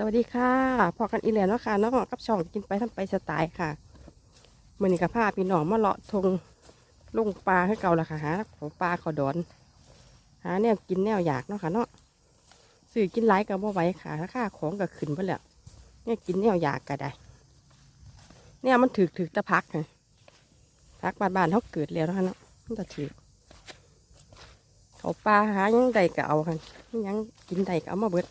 สวัสดีค่ะพอกันอีแล้วเนาะค่ะเนาะกับช่องกินไปทำไปสไตล์ค่ะมือนี้กับพาพี่น้องมาเลาะทงลงปลาให้เก่าละค่ะหาของปลาขอดอนหาแนวกินแนวอยากเนาะค่ะเนาะซื้อกินหลายกับว่าไว้ค่ะราคาของก็ขึ้นไปแล้วเนี่ยกินแนวอยากก็ได้ เนี่ยมันถือถือตะพักค่ะพักบานบานๆเขาเกิดแล้วนะคะเนาะมันจะถือเขาปลาหายังใดก็เอาค่ะยังกินใดก็เอามาเบิด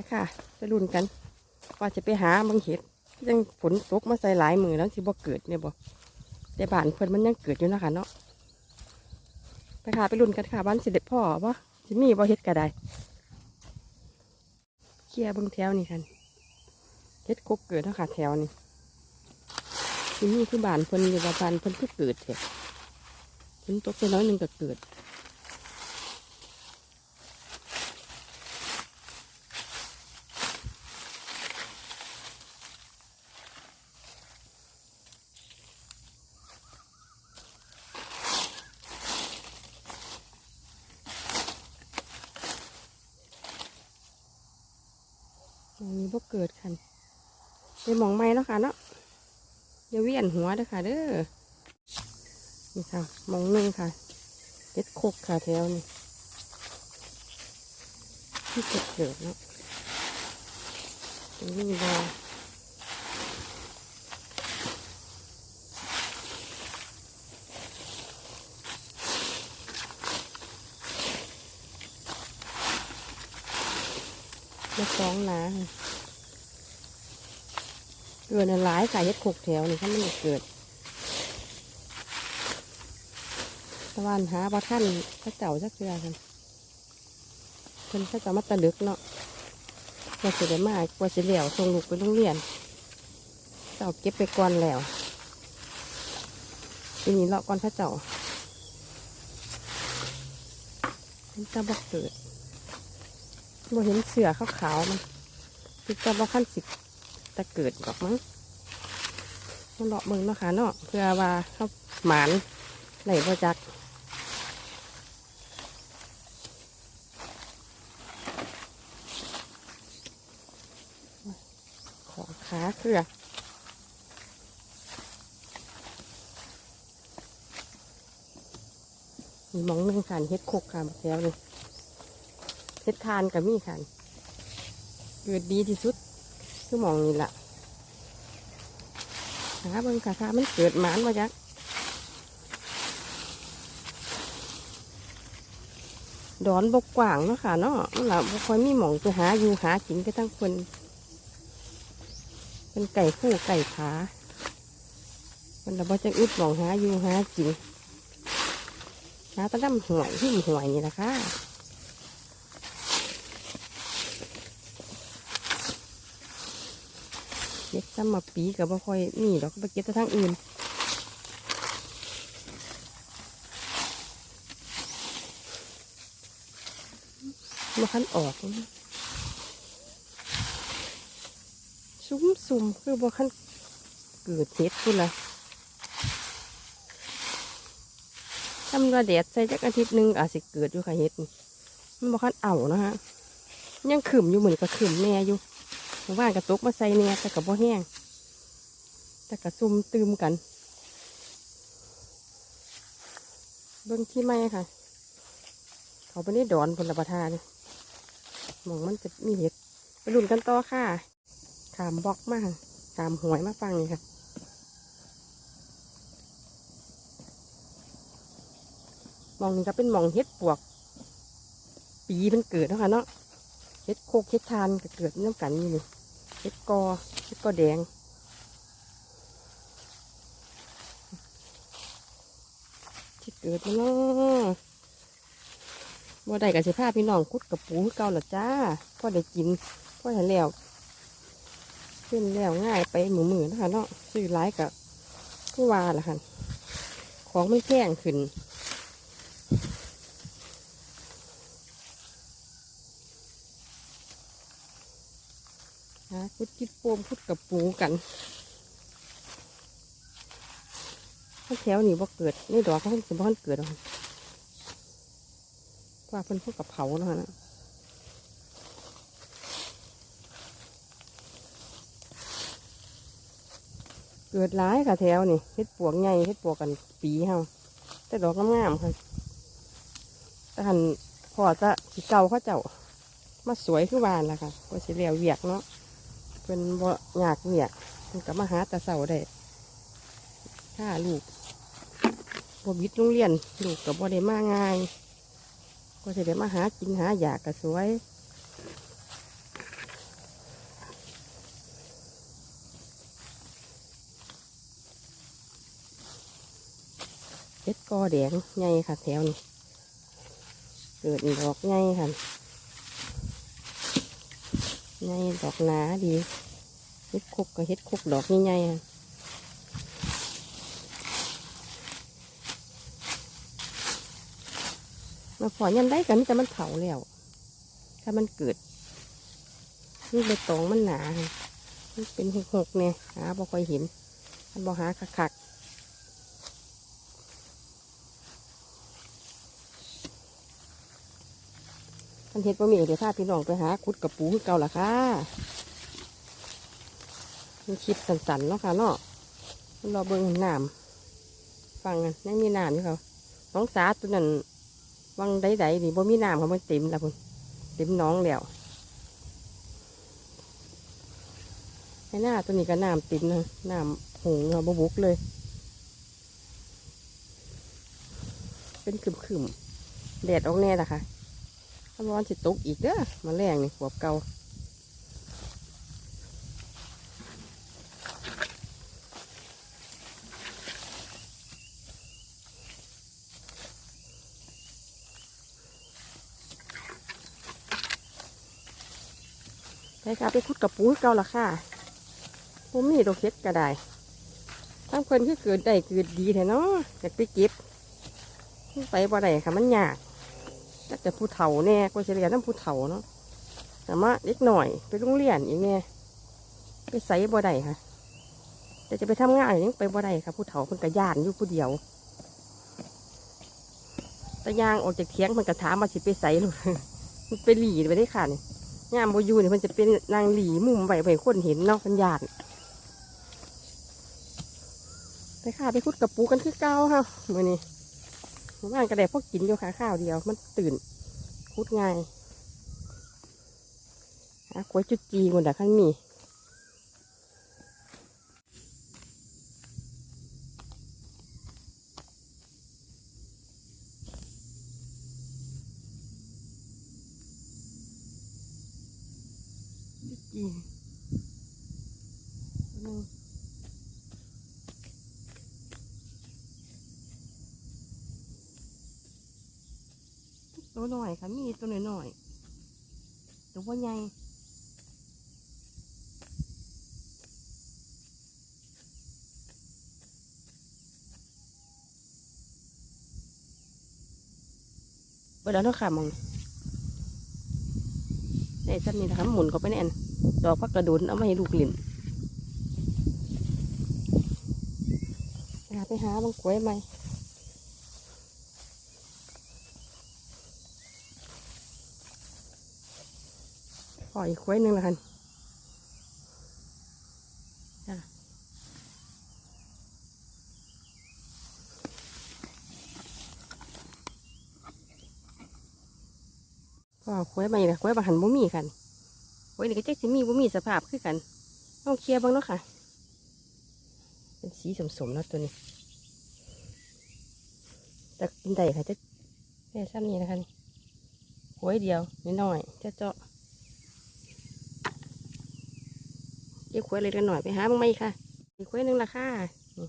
ไปค่ะไปรุ่นกัน ว่าจะไปหาบางเห็ดยังฝนตกมาใส่หลายมือแล้วสิบ่เกิดเนี่ยบ่แต่บ้านเพิ่นมันยังเกิดอยู่นะคะเนาะไปค่ะไปรุ่นกันค่ะบ้านสิเด็จพ่อบ่สิมีบ่เห็ดก็ได้เคลียร์บางแถวนี่กันเห็ดกบเกิดนะคะแถวนี้สิมีคือบ้านเพิ่นอยู่บ้านเพิ่นคือเกิดแท้ฝนตกแค่น้อยหนึ่งก็เกิด มองนี้บ่เกิดคันไปมองไม้แล้วค่ะเนาะอย่าเวียนหัวเด้อค่ะเด้อนี่ค่ะมองหนึ่งค่ะเด็ดโคกค่ะแถวนี้ที่เกิดเกิดเนาะตรงนี้บอ มาสองหนาค่ะเกิดหลายค่ะเฮ็ดโคกแถวนี่ถ้ามันเกิดตะวันหาบ่ท่านพระเจ้าจักเทือกันเพิ่นพระเจ้ามาตะลึกเนาะว่าสิได้มากว่าสิเหลียวส่งลูกไปโรงเรียนเจ้าเก็บไปก่อนแล้วปีนี้เลาะก่อนพระเจ้าเห็นตาบ่เกิด บ่เห็นเสือขาวๆมันคือตาบ่ขั้นสิตะเกิดดอกมั้งมาเลาะเบิ่งเนาะค่ะเนาะเพื่อว่าเขาหมานไหนบ่จักของขาเกลือมีมองหนึ่งขันเฮ็ดโคกค่ะบักแล้วเลย ดทานกับมีขันเกิดดีที่สุดคือมองนี่ละหาเบิ่งค่ะค่ะมันเกิดหมานมาจักดอนบกกว่างเนาะค่ะเนาะมันละบ่ค่อยมีหมองจะหาอยู่หากินก็ทั้งคนเป็นไก่คู่ไก่ขามันเราบ่จะอึดหมองหาอยู่หากินหาตะดำหวยที่หวยนี่แหละค่ะ เด็กซ้ำมาปีกับบ่ค่อยมีดอกไปเก็บแต่ทางอื่นมาคันออกซุ้มซุ่มคือบ่คันเกิดเห็ดพุ่นละทำระเดดใส่จักอาทิตย์หนึ่งอาจสิเกิดอยู่ค่ะเห็ดมันบ่คันเอานะฮะยังขึ้มอยู่เหมือนกับขึ้มแน่อยู่ หมู่บ้านกระตุกมาใส่แน่แต่กับบ่แห้งแต่กระซุ่มตืมกัน เบิ่งที่ไม่ค่ะ เขาไปได้ดอนผลประทานหมองมันจะมีเห็ดไปลุ้นกันต่อค่ะขามบล็อกมากขามหวยมาฟังนี่ค่ะหมองนี้ก็เป็นหมองเฮ็ดปวก ปีมันเกิดเนาะคะเนาะเฮ็ดโคกเฮ็ดทานก็เกิดน้ำกันนี่เลย เฮ็ดกอเฮ็ดกอแดง ที่เกิดมาเนาะบ่ได้กับสิพาพี่น้องคุดกับปูคือเก่าละจ้าพ่อได้กินพ่อได้แล้วขึ้นแล้วง่ายไปหมือมือนะคะเนาะซื้อร้ายกับผู้ว่าล่ะค่ะ ของไมันแพงขึ้น หาคุดคิดโปมพุดกับปูกันข้าแถวนี่ว่าเกิดนี่ดอกเขาเพิ่งสิบ่เกิดหรอกว่าเพิ่นพวกกับเผาแล้วนะเกิดร้ายค่ะแถวนี่เฮ็ดปวกใหญ่เฮ็ดปวกกันปีเฮาแต่ดอกงามๆค่ะแต่หันพอจะสีเก่าเขาเจ้ามาสวยขึ้นวานละค่ะก็สียเลียวเวียกเนาะ เป็นบ่อยากเวียกเพิ่นก็มาหาตาเสาได้ถ้าลูกบ่บิดโรงเรียน ลูกก็บ่ได้มาง่าย ก็สิได้มาหากินหาอยากก็สวยเฮ็ดกอแดงใหญ่ค่ะแถวนี้ เกิดดอกใหญ่ค่ะ ใหญ่ดอกหนาดีเฮ็ดคุกก็เฮ็ดคุกดอกใหญ่ๆค่ะมาพอยันได้กันแต่มันเผาแล้ว ถ้ามันเกิดนี่ใบตองมันหนา มันเป็นหกหกๆเนี่ยหาบ่ค่อยเห็นมันบ่หาคักๆ ท่าน เฮ็ดบะหมี่เดี๋ยวพาพี่น้องไปหาคุดกับปูคือเก่าล่ะค่ะมีคลิปสันๆเนาะค่ะเนาะรอเบิ่งน้ำฟังกันยังมีน้ำอยู่เขาน้องสาตัวนั้นวังใดๆนี่บ่มีน้ำเขามันเต็มล้วพุ่นเต็มน้องแล้วให้หน้าตัวนี้ก็น้ำเต็มนะน้ำหงค่ะบบุกเลย เป็นขึ้มๆแดดออกแน่ละค่ะ ถ้าร้อนสิตกอีกเด้อมาแรงนี่หัวเก่าไปค่ะไปคุดกับปูเก่าละค่ะผมมีดอกเฮ็ดก็ได้ทั้งคนที่เกิดได้เกิดดีแท้เนาะอยากไปเก็บไปบ่ได้ค่ะมันยาก ก็จะผู้เฒ่าแน่ก็จะเรียน้ำผู้เฒ่าเนาะแต่มาเล็กหน่อยไปโรงเรียนอีกแน่ไปใส่บ่ได้ค่ะ แต่จะไปทำงานอย่างนี้ไปบ่ได้ค่ะผู้เฒ่าเพิ่นกระยานอยู่ผู้เดียวต่ย่างออกจากเทียงเพิ่นกระถามมาสิไปใส่ลูกมันไปหลีไปได้ค่ะนี่ยามโบอยูนี่เพิ่นจะเป็นนางหลีมุมไว้ไว้คนเห็นเนาะพิ่นยานไปค่ะไปคุดกับปูกันคือเก้าค่ะมือนี้ หมู่บ้านกระแดพวกกินอยู่ค่ะข้าวเดียว มันตื่นคุดง่ายหากล้วยจุดจีคนดักขันมีจุดจีหนึ่ง ตัวหน่อยค่ะ มีตัวหน่อยหน่อยตัวว่าใหญ่เปิดแล้วเนาะค่ะมองได้สั้นนี่นะคะหมุนเขาไปในอันดอกพักกระดุนเอามาให้ลูกหลินไปหาบางกล้วยไหม ขออีกกล้วยหนึ่งละกันจ้ะพอควยไปนะควยบาหันบ่มีกันควยนี่ก็จะสิมีบ่มีสภาพคือกันต้องเคลียร์บ้างเนาะค่ะ เป็นสีสมๆเนาะตัวนี้แต่กินได้ค่ะจะแค่ซ้ำนี้นะคะนี่ควยเดียวน้อยจะเจาะ เก็บขวดเล็กกันหน่อยไปหาบ้างไหมค่ะอีกขวดนึงละค่ะนี่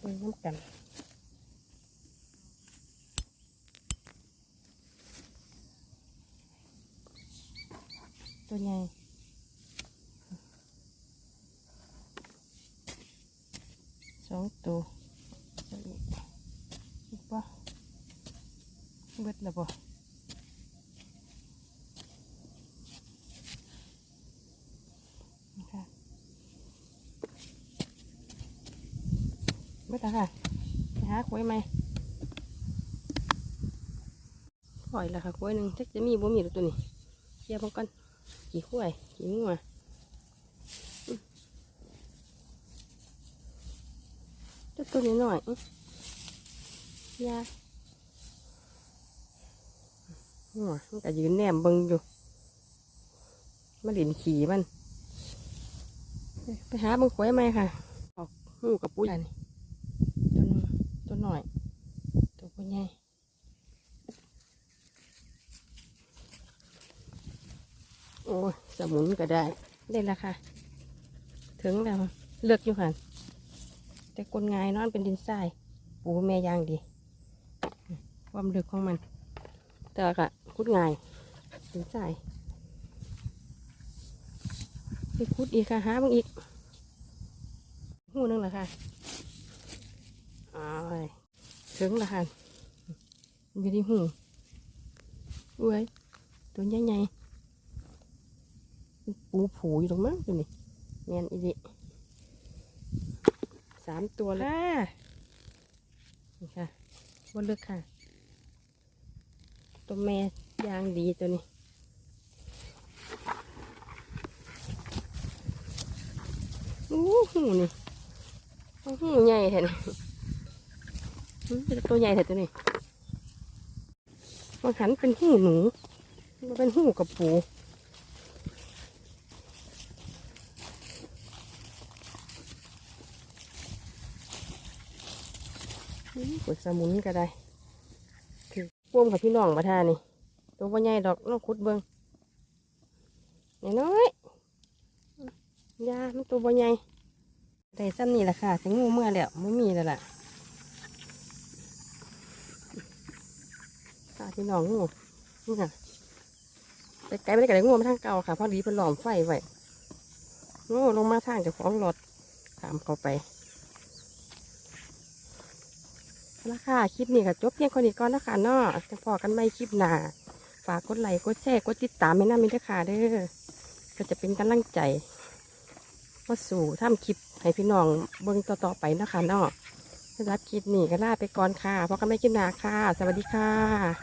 เล่นน้ำกันตัวใหญ่ สองตัวจะอีกอีกปะ เบิดแล้วปะนะคะไม่ตาค่ะไปหาคุยไหมปล่อยและค่ะคุยหนึ่งจักจะมีบ่มีหรอกตัวนี้เคลียร์มันก่อนกี่คุยกี่งัวอืมเจ้าตัวนี้หน่อยอื้อยาหัว มันก็ยืนแนมเบิงอยู่มาหลินขี่มัน ไปหาเบิงคุยไหมค่ะ ออกหูกับปุ้ยอันนี้ตัวนึงตัวหน่อย ตัวปุ้ยใหญ่โอ้ยสมุนก็ได้ได้แล้วค่ะ ถึงแล้วเลือกอยู่ค่ะแต่กลงายเนอนเป็นดินทราย ปูแม่ย่างดี ความลึกของมันแต่ก็ คุดง่ายดินทรายไปคุดอีกค่ะหาบางอีกหูนึงเหรอคะอ้ายถึงละค่ะอยู่ที่หูเว้ยตัวใหญ่ๆปูผูอยู่ตรงมั้งตัวนี้เนียนอีดิสามตัวเลยค่ะนี่ค่ะบนลึกค่ะ ตัวแม่ ยางดีตัวนี้อู้หูนี่โอ้ใหญ่แท้นี่ตัวใหญ่แท้ตัวนี้มันหันเป็นหูหนูมันเป็นหูกับปูอื้อปวดสมุนก็ได้ถือพ่วมกับพี่น้องมาท่านี่ ตัวบ่ใหญ่ดอกน้องคุดเบิงน้อยยามันตัวบ่ใหญ่ได้ซ้ำนี่แหละค่ะถึงงูเมื่อแล้วไม่มีแล้วล่ะค่ะพี่น้องงูนี่ค่ะแต่ไกลไม่ได้ไกลงูมาทางเก่าค่ะเพราะดีเป็นหลอมไฟไว้งูลงมาทางจะฟ้าของรถตามเขาไปราคาคลิปนี้ก็จบเพียงคนนี้ก่อนนะคะเนาะจะพอกันไม่คลิปหน้า ฝากกดไลค์กดแชร์กดติดตามให้น้ามิตรค่ะเด้อก็จะเป็นกำลังใจมาสู่ทำคลิปให้พี่น้องเบิ่งต่อๆไปนะคะเนาะสำหรับคลิปนี้ก็ลาไปก่อนค่ะเพราะกันไม่คลิปหนาค่ะ สวัสดีค่ะ